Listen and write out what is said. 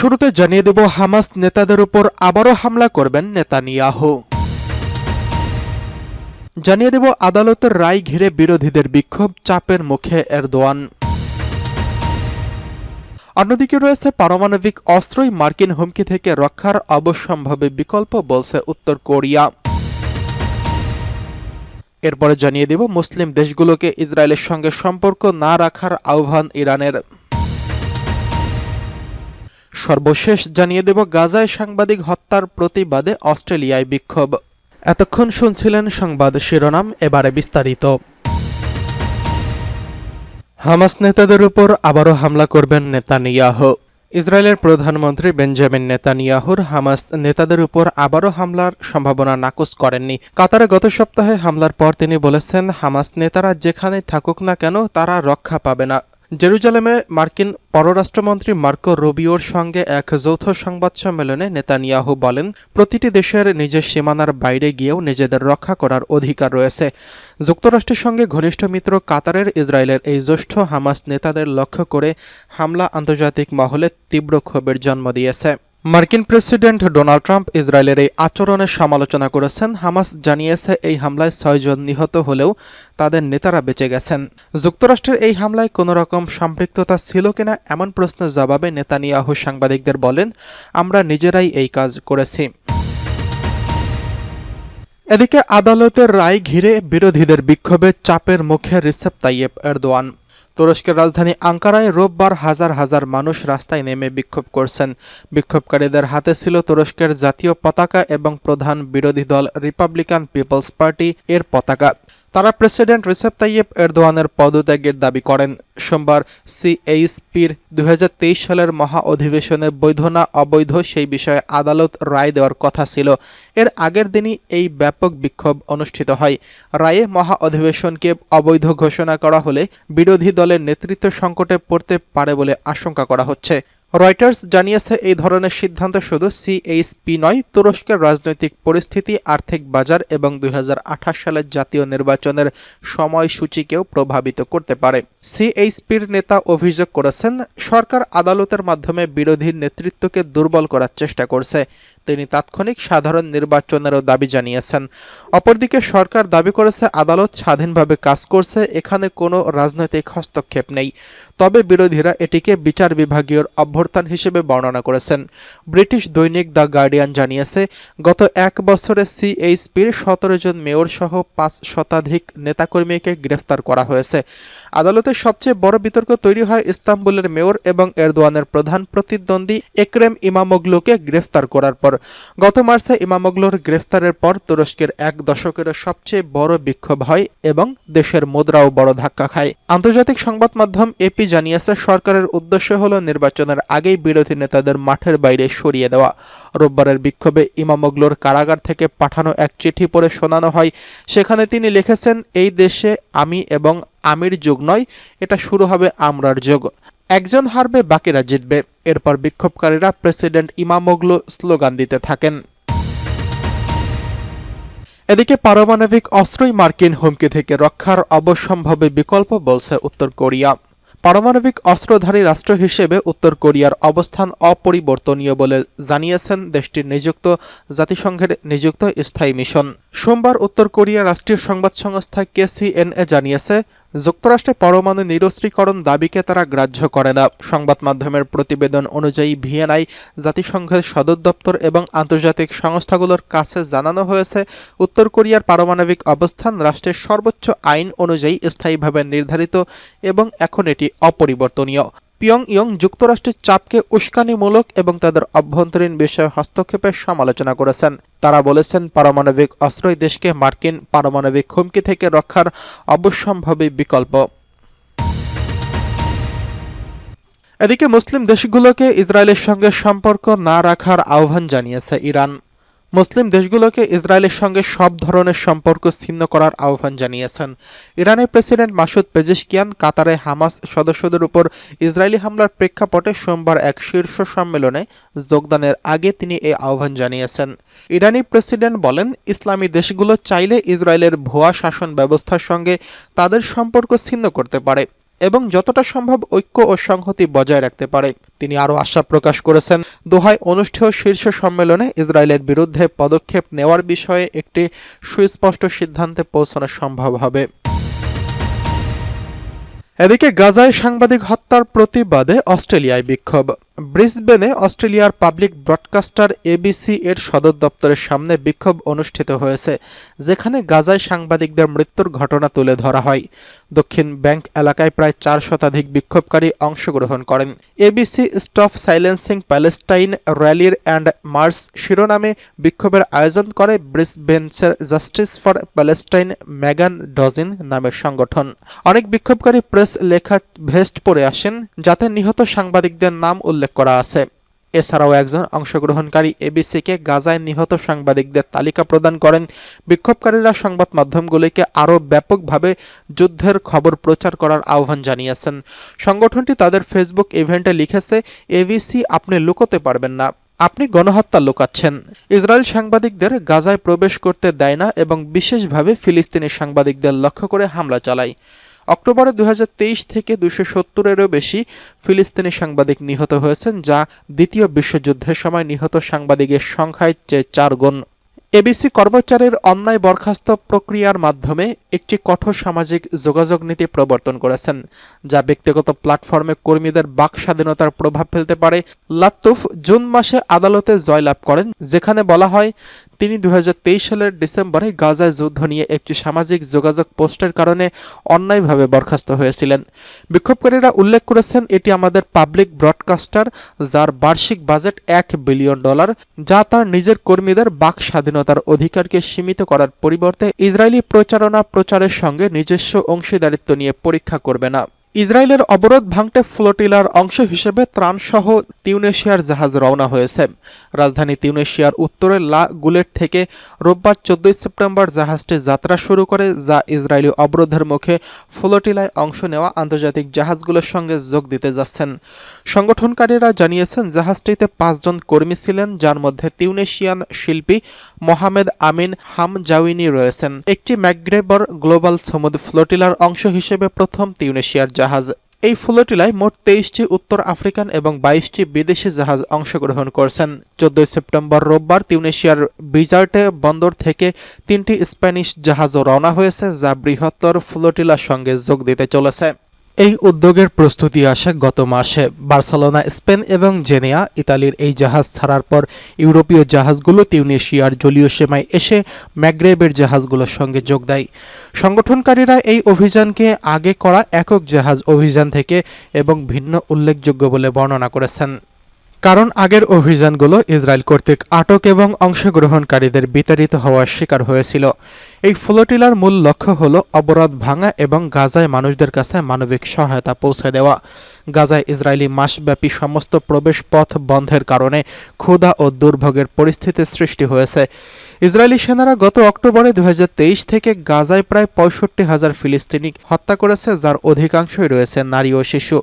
শুরুতে জানিয়ে দেব, হামাস নেতাদের উপর আবারও হামলা করবেন নেতানিয়াহু। জানিয়ে দেব, আদালতের রায় ঘিরে বিরোধীদের বিক্ষোভ, চাপের মুখে এরদোয়ান। অন্যদিকে রয়েছে পারমাণবিক অস্ত্রই মার্কিন হুমকি থেকে রক্ষার অবশ্যম্ভাবী বিকল্প বলছে উত্তর কোরিয়া। এরপরে জানিয়ে দেব, মুসলিম দেশগুলোকে ইসরায়েলের সঙ্গে সম্পর্ক না রাখার আহ্বান ইরানের। সর্বশেষ জানিয়ে দেব, গাজায় সাংবাদিক হত্যার প্রতিবাদে অস্ট্রেলিয়ায় বিক্ষোভ। এতক্ষণ শুনছিলেন সংবাদ শিরোনাম, এবারে বিস্তারিত। হামাস নেতাদের উপর আবারও হামলা করবেন নেতানিয়াহু। ইসরায়েলের প্রধানমন্ত্রী বেঞ্জামিন নেতানিয়াহুর হামাস নেতাদের উপর আবারও হামলার সম্ভাবনা নাকচ করেননি। কাতারে গত সপ্তাহে হামলার পর তিনি বলেছেন, হামাস নেতারা যেখানে থাকুক না কেন, তারা রক্ষা পাবে না। জেরুজালেমে মার্কিন পররাষ্ট্রমন্ত্রী মার্কো রুবিওর সঙ্গে এক যৌথ সংবাদ সম্মেলনে নেতানিয়াহু বলেন, প্রতিটি দেশের নিজের সীমানার বাইরে গিয়েও নিজেদের রক্ষা করার অধিকার রয়েছে। যুক্তরাষ্ট্রের সঙ্গে ঘনিষ্ঠ মিত্র কাতারের ইসরায়েলের এই জ্যেষ্ঠ হামাস নেতাদের লক্ষ্য করে হামলা আন্তর্জাতিক মহলে তীব্র ক্ষোভের জন্ম দিয়েছে। মার্কিন প্রেসিডেন্ট ডোনাল্ড ট্রাম্প ইসরায়েলের এই আচরণের সমালোচনা করেছেন। হামাস জানিয়েছে, এই হামলায় ছয়জন নিহত হলেও তাদের নেতারা বেঁচে গেছেন। যুক্তরাষ্ট্রের এই হামলায় কোনো রকম সম্পৃক্ততা ছিল কিনা এমন প্রশ্নের জবাবে নেতানিয়াহু সাংবাদিকদের বলেন, আমরা নিজেরাই এই কাজ করেছি। এদিকে আদালতের রায় ঘিরে বিরোধীদের বিক্ষোভে চাপের মুখে রিসেপ তাইয়েব এরদোয়ান। তুরস্কের রাজধানী আঙ্কারায় রোববার হাজার হাজার মানুষ রাস্তায় নেমে বিক্ষোভ করছেন। বিক্ষোভকারীদের হাতে ছিল তুরস্কের জাতীয় পতাকা এবং প্রধান বিরোধী দল রিপাবলিকান পিপলস পার্টি এর পতাকা। তারা প্রেসিডেন্ট রিসেপ তাইয়েব এরদোয়ানের পদত্যাগের দাবি করেন। সোমবার সিএইচপির দুই সালের মহা অধিবেশনে বৈধ না অবৈধ সেই বিষয়ে আদালত রায় দেওয়ার কথা ছিল। এর আগের দিনই এই ব্যাপক বিক্ষোভ অনুষ্ঠিত হয়। রায়ে মহা অধিবেশনকে অবৈধ ঘোষণা করা হলে বিরোধী দলের নেতৃত্ব সংকটে পড়তে পারে বলে আশঙ্কা করা হচ্ছে। রয়টার্স জানিয়েছে, এই ধরনের সিদ্ধান্ত শুধু সিএইচপি নয়, তুরস্কের রাজনৈতিক পরিস্থিতি, আর্থিক বাজার এবং দুই হাজার আঠাশ সালের জাতীয় নির্বাচনের সময়সূচিকেও প্রভাবিত করতে পারে। সিএইচপির নেতা অভিযোগ করেছেন, সরকার আদালতের মাধ্যমে বিরোধী নেতৃত্বকে দুর্বল করার চেষ্টা করছে। তিনি তাৎক্ষণিক সাধারণ নির্বাচনেরও দাবি জানিয়েছেন। অপরদিকে সরকার দাবি করেছে, আদালত স্বাধীনভাবে কাজ করছে, এখানে কোনো রাজনৈতিক হস্তক্ষেপ নেই। তবে বিরোধীরা এটিকে বিচার বিভাগীয় অভ্যর্থান হিসেবে বর্ণনা করেছেন। ব্রিটিশ দৈনিক দ্য গার্ডিয়ান জানিয়েছে, গত এক বছরে সিএইচপির সতেরো জন মেয়র সহ পাঁচ শতাধিক নেতাকর্মীকে গ্রেফতার করা হয়েছে। আদালতের সবচেয়ে বড় বিতর্ক তৈরি হয় ইস্তাম্বুলের মেয়র এবং এরদোয়ানের প্রধান প্রতিদ্বন্দ্বী একরেম ইমামোগলুকে গ্রেফতার করার পর। গত মার্চে ইমামোগলুর গ্রেফতারের পর তুরস্কের এক দশকের সবচেয়ে বড় বিক্ষোভ হয় এবং দেশের মুদ্রাও বড় ধাক্কা খায়। আন্তর্জাতিক সংবাদ মাধ্যম এপি জানিয়েছে, সরকারের উদ্দেশ্য হল নির্বাচনের আগেই বিরোধী নেতাদের মাঠের বাইরে সরিয়ে দেওয়া। রোববারের বিক্ষোভে ইমামোগলুর কারাগার থেকে পাঠানো এক চিঠি পড়ে শোনানো হয়। সেখানে তিনি লিখেছেন, এই দেশে আমি এবং আমির যুগ নয়, এটা শুরু হবে আমরার যুগ। একজন হারবে, বাকিরা জিতবে। এরপর বিক্ষোভকারীরা প্রেসিডেন্ট ইমামোগলু স্লোগান দিতে থাকেন। এদিকে পারমাণবিক অস্ত্রই মার্কিন হুমকি থেকে রক্ষার অবশ্যম্ভাবী বিকল্প বলছে উত্তর কোরিয়া। পারমাণবিক অস্ত্রধারী রাষ্ট্র হিসেবে উত্তর কোরিয়ার অবস্থান অপরিবর্তনীয় বলে জানিয়েছেন দেশটির নিযুক্ত জাতিসংঘের নিযুক্ত স্থায়ী মিশন। সোমবার উত্তর কোরিয়া রাষ্ট্রীয় সংবাদ সংস্থা কেসিএনএ জানিয়েছে যুক্তরাষ্ট্রে পরমাণু নিরস্ত্রীকরণ দাবিকে তারা গ্রাহ্য করে না। সংবাদ মাধ্যমের প্রতিবেদন অনুযায়ী, ভিয়েনায় জাতিসংঘের সদর দপ্তর এবং আন্তর্জাতিক সংস্থাগুলোর কাছে জানানো হয়েছে, উত্তর কোরিয়ার পারমাণবিক অবস্থান রাষ্ট্রের সর্বোচ্চ আইন অনুযায়ী স্থায়ীভাবে নির্ধারিত এবং এখন এটি অপরিবর্তনীয়। পিয়ং ইয়ং যুক্তরাষ্ট্রের চাপকে উস্কানিমূলক এবং তাদের অভ্যন্তরীণ বিষয়ে হস্তক্ষেপের সমালোচনা করেছেন। তারা বলেছেন, পারমাণবিক অস্ত্রই দেশকে মার্কিন পারমাণবিক হুমকি থেকে রক্ষার অবশ্যম্ভাবী বিকল্প। এদিকে মুসলিম দেশগুলোকে ইসরায়েলের সঙ্গে সম্পর্ক না রাখার আহ্বান জানিয়েছে ইরান। মুসলিম দেশগুলোকে ইসরায়েলের সঙ্গে সব ধরনের সম্পর্ক ছিন্ন করার আহ্বান জানিয়েছেন। ইরানের প্রেসিডেন্ট মাসুদ পেজেশকিয়ান কাতারে হামাস সদস্যদের উপর ইসরায়েলি হামলার প্রেক্ষাপটে সোমবার এক শীর্ষ সম্মেলনে যোগদানের আগে তিনি এই আহ্বান জানিয়েছেন। ইরানি প্রেসিডেন্ট বলেন, ইসলামী দেশগুলো চাইলে ইসরায়েলের ভুয়া শাসন ব্যবস্থার সঙ্গে তাদের সম্পর্ক ছিন্ন করতে পারে। এবং যতটা সম্ভব ঐক্য ও সংহতি বজায় রাখতে পারে। তিনি আরও আশা প্রকাশ করেছেন, দোহায় অনুষ্ঠেয় শীর্ষ সম্মেলনে ইসরায়েলের বিরুদ্ধে পদক্ষেপ নেওয়ার বিষয়ে একটি সুস্পষ্ট সিদ্ধান্তে পৌঁছানো সম্ভব হবে। এদিকে গাজায় সাংবাদিক হত্যার প্রতিবাদে অস্ট্রেলিয়ায় বিক্ষোভ। ব্রিসবেনে অস্ট্রেলিয়ার পাবলিক ব্রডকাস্টার এবিসি এর সদর দপ্তরের সামনে বিক্ষোভ অনুষ্ঠিত হয়েছে, যেখানে গাজায় সাংবাদিকদের মৃত্যুর ঘটনা তুলে ধরা হয়। দক্ষিণ ব্যাংক এলাকায় প্রায় চার শতাধিক বিক্ষোভকারী অংশগ্রহণ করেন। এবিসি স্টপ সাইলেন্সিং প্যালেস্টাইন র্যালির অ্যান্ড মার্চ শিরোনামে বিক্ষোভের আয়োজন করে ব্রিসবেন্সের জাস্টিস ফর প্যালেস্টাইন ম্যাগান ডজিন নামের সংগঠন। অনেক বিক্ষোভকারী প্রেস লেখা ভেস্ট পরে আসেন, যাতে নিহত সাংবাদিকদের নাম উল্লেখ করা আছে। এছাড়াও একজন অংশগ্রহণকারী এবিসিকে গাজায় নিহত সাংবাদিকদের তালিকা প্রদান করেন। বিক্ষোভকারীরা সংবাদ মাধ্যমগুলিকে আরও ব্যাপকভাবে যুদ্ধের খবর প্রচার করার আহ্বান জানিয়েছেন। সংগঠনটি তাদের ফেসবুক ইভেন্টে লিখেছে এবিসি আপনি লুকোতে পারবেন না, আপনি গণহত্যা লুকাচ্ছেন। ইসরায়েল সাংবাদিকদের গাজায় প্রবেশ করতে দেয় না এবং বিশেষভাবে ফিলিস্তিনি সাংবাদিকদের লক্ষ্য করে হামলা চালায়। অক্টোবরে দু থেকে দুশো সত্তরেরও বেশি ফিলিস্তিনি সাংবাদিক নিহত হয়েছেন, যা দ্বিতীয় বিশ্বযুদ্ধের সময় নিহত সাংবাদিকের সংখ্যায় চেয়ে চার গুণ। এবিসি কর্মচারীর অন্যায় বরখাস্ত প্রক্রিয়ার মাধ্যমে একটি কঠোর সামাজিক যোগাযোগ নীতি প্রবর্তন করেছেন, যা ব্যক্তিগত প্ল্যাটফর্মে কর্মীদের বাক স্বাধীনতার প্রভাব ফেলতে পারে। লাত্তুফ জুন মাসে আদালতে জয়লাভ করেন, যেখানে বলা হয় তিনি দু হাজার তেইশ সালের ডিসেম্বরে গাজায় যুদ্ধ নিয়ে একটি সামাজিক যোগাযোগ পোস্টের কারণে অন্যায়ভাবে বরখাস্ত হয়েছিলেন। বিক্ষোভকারীরা উল্লেখ করেছেন, এটি আমাদের পাবলিক ব্রডকাস্টার, যার বার্ষিক বাজেট এক বিলিয়ন ডলার, যা তার নিজের কর্মীদের বাক স্বাধীনতার অধিকারকে সীমিত করার পরিবর্তে ইসরায়েলি প্রচারণা প্রচারের সঙ্গে নিজস্ব অংশীদারিত্ব নিয়ে পরীক্ষা করবে না। ইসরায়েলের অবরোধ ভাঙতে ফ্লোটিলার অংশ হিসেবে ত্রাণসহ তিউনেশিয়ার জাহাজ রওনা হয়েছে। রাজধানী তিউনেশিয়ার উত্তরে লা গুলেট থেকে রোববার চোদ্দই সেপ্টেম্বর জাহাজটি যাত্রা শুরু করে, যা ইসরায়েলি অবরোধের মুখে ফ্লোটিলায় অংশ নেওয়া আন্তর্জাতিক জাহাজগুলোর সঙ্গে যোগ দিতে যাচ্ছেন। সংগঠনকারীরা জানিয়েছেন, জাহাজটিতে পাঁচজন কর্মী ছিলেন, যার মধ্যে তিউনেশিয়ান শিল্পী মোহামেদ আমিন হামজাউইনি রয়েছেন। একটি ম্যাকগ্রেবর গ্লোবাল সমুদ ফ্লোটিলার অংশ হিসেবে প্রথম তিউনেশিয়ার জাহাজ। এই ফ্লোটিলায় মোট তেইশটি উত্তর আফ্রিকান এবং বাইশটি বিদেশি জাহাজ অংশগ্রহণ করছেন। চোদ্দই সেপ্টেম্বর রোববার তিউনেশিয়ার বিজার্টে বন্দর থেকে তিনটি স্প্যানিশ জাহাজও রওনা হয়েছে, যা বৃহত্তর ফ্লোটিলার সঙ্গে যোগ দিতে চলেছে। এই উদ্যোগের প্রস্তুতি আসে গত মাসে। বার্সেলোনা, স্পেন এবং জেনিয়া ইতালির এই জাহাজ ছাড়ার পর ইউরোপীয় জাহাজগুলো তিউনেশিয়ার জলীয় সীমায় এসে ম্যাগ্রেবের জাহাজগুলোর সঙ্গে যোগ দেয়। সংগঠনকারীরা এই অভিযানকে আগে করা একক জাহাজ অভিযান থেকে এবং ভিন্ন উল্লেখযোগ্য বলে বর্ণনা করেছেন। কারণ আগের অভিযানগুলো ইসরায়েল কর্তৃক আটক এবং অংশগ্রহণকারীদের বিতাড়িত হওয়ার শিকার হয়েছিল। এই ফ্লোটিলার মূল লক্ষ্য হল অবরোধ ভাঙা এবং গাজায় মানুষদের কাছে মানবিক সহায়তা পৌঁছে দেওয়া। গাজায় ইসরায়েলি মাসব্যাপী সমস্ত প্রবেশ পথ বন্ধের কারণে ক্ষুধা ও দুর্ভোগের পরিস্থিতির সৃষ্টি হয়েছে। ইসরায়েলি সেনারা গত অক্টোবরে দু হাজার তেইশ থেকে গাজায় প্রায় পঁয়ষট্টি হাজার ফিলিস্তিনি হত্যা করেছে, যার অধিকাংশই রয়েছে নারী ও শিশু।